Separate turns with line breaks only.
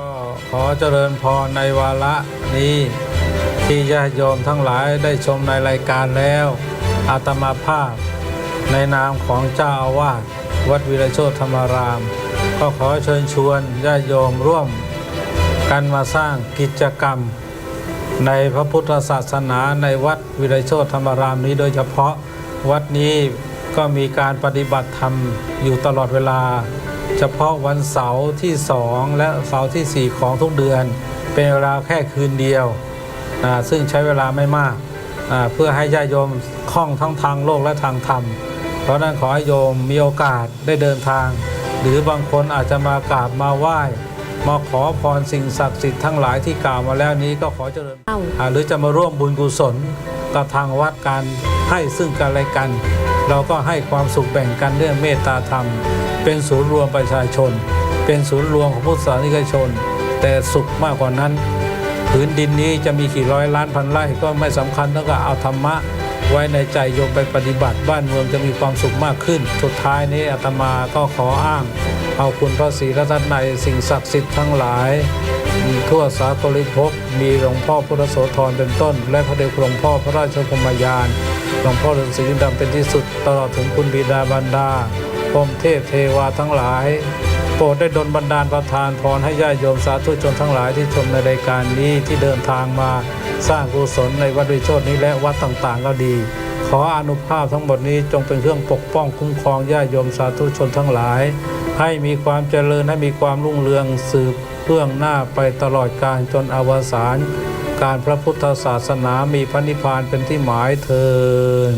ก็ขอเจริญพรในวาระนี้ ที่ญาติโยมทั้งหลายได้ชมในรายการแล้ว อาตมาภาพ ในนามของเจ้าอาวาสวัดวิรโชธธรรมาราม ก็ขอเชิญชวนญาติโยมร่วม กันมาสร้างกิจกรรม ในพระพุทธศาสนาในวัดวิไลโชธธรรมารามนี้โดยเฉพาะวัดนี้ก็มีการปฏิบัติธรรมอยู่ตลอดเวลา เฉพาะวันเสาร์ที่สองและเสาร์ที่สี่ของทุกเดือน เป็นเวลาแค่คืนเดียวนะซึ่งใช้เวลาไม่มากอ่าเพื่อให้ญาติโยมคล่องทั้งทางโลกและทางธรรม เพราะฉะนั้นขอให้โยมมีโอกาสได้เดินทาง หรือบางคนอาจจะมากราบมาไหว้มาขอพรสิ่งศักดิ์สิทธิ์ทั้งหลายที่กล่าวมาแล้วนี้ก็ขอเจริญ
เอ้า
อ่าหรือจะมาร่วมบุญกุศลกับทางวัดการให้ซึ่งกันและกัน เราก็ให้ความสุขแบ่งกันเรื่องเมตตาธรรม เป็นศูนย์รวมประชาชน เป็นศูนย์รวมของพุทธศาสนิกชน แต่สุขมากกว่านั้นผืนดินนี้จะมีกี่ร้อยล้านพันไร่ก็ไม่สำคัญเท่ากับเอาธรรมะ ไว้ในใจโยมไปปฏิบัติบ้านเมืองจะมีความสุขมากขึ้น สุดท้ายนี้อาตมาก็ขออ้าง เอาคุณพระศรีรัตนในสิ่งศักดิ์สิทธิ์ทั้งหลาย มีทั่วสากลิภพมีหลวงพ่อพุทธโสธรเป็นต้น และพระเดชหลวงพ่อพระราชพรหมยานหลวงพ่อฤาษีดำเป็นที่สุดตลอดถึงคุณบิดาบรรดา พรมเทพเทวาทั้งหลาย โปรดได้ดลบันดาลประทานพรให้ญาติโยมสาธุชนทั้งหลายที่ชมในรายการนี้ที่เดินทางมาสร้างกุศลในวัดวิโชตนี้และวัดต่างๆก็ดี ขออนุภาพทั้งหมดนี้จงเป็นเครื่องปกป้องคุ้มครองญาติโยมสาธุชนทั้งหลาย ให้มีความเจริญให้มีความรุ่งเรืองสืบเพื่องหน้าไปตลอดกาลจนอวสานการพระพุทธศาสนามีพระนิพพานเป็นที่หมายเทิน